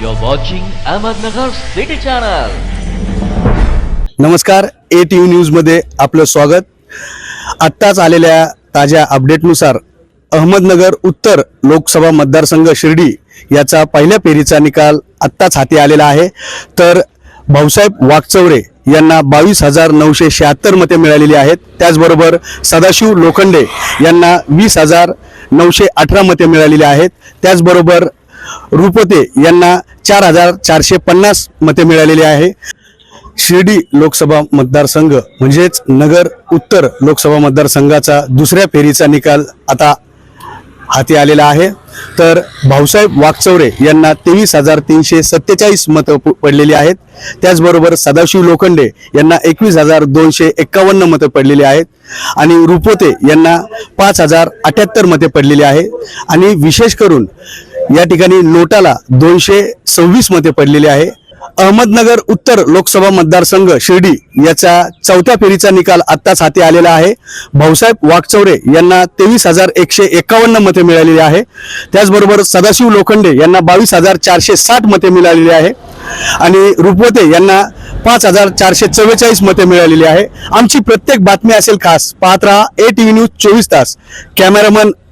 You're watching Ahmednagar City Channel. नमस्कार A T V न्यूजमध्ये आपलं स्वागत. आत्ताच आलेल्या ताज्या अपडेटनुसार अहमदनगर उत्तर लोकसभा मतदारसंघ शिर्डी याचा पहिल्या फेरीचा निकाल आत्ताच हाती आलेला आहे. तर भाऊसाहेब वाघचवरे यांना बावीस हजार नऊशे शहात्तर मते मिळालेली आहेत. त्याचबरोबर सदाशिव लोखंडे यांना वीस हजार नऊशे अठरा मते मिळालेली आहेत. त्याचबरोबर रुपते यांना चार हजार चारशे पन्नास मते मिळालेली आहे. शिर्डी लोकसभा मतदारसंघ म्हणजेच नगर उत्तर लोकसभा मतदारसंघाचा दुसऱ्या फेरीचा निकाल आता हाती आलेला आहे. तर भाऊसाहेब वागचौरे यांना तेवीस हजार तीनशे सत्तेचाळीस मतं प- पडलेली आहेत. त्याचबरोबर सदाशिव लोखंडे यांना एकवीस हजार दोनशे एक्कावन्न मतं पडलेली आहेत. आणि रुपोते यांना पाच हजार अठ्याहत्तर मते पडलेली आहे. आणि विशेष करून या ठिकाणी नोटाला दोनशे सव्वीस मते पडलेली आहे. अहमदनगर उत्तर लोकसभा मतदारसंघ शिर्डी याचा चौथ्या फेरीचा निकाल आत्ताच हाती आलेला आहे. भाऊसाहेब वाघचौरे यांना तेवीस हजार एकशे एकावन्न मते मिळालेली आहे. त्याचबरोबर सदाशिव लोखंडे यांना बावीस हजार चारशे साठ मते मिळालेली आहे. आणि रुपवते यांना पाच हजार चारशे चव्वेचाळीस मते मिळालेली आहे. आमची प्रत्येक बातमी असेल खास. पाहत राहा ए टी व्ही न्यूज चोवीस तास. कॅमेरामन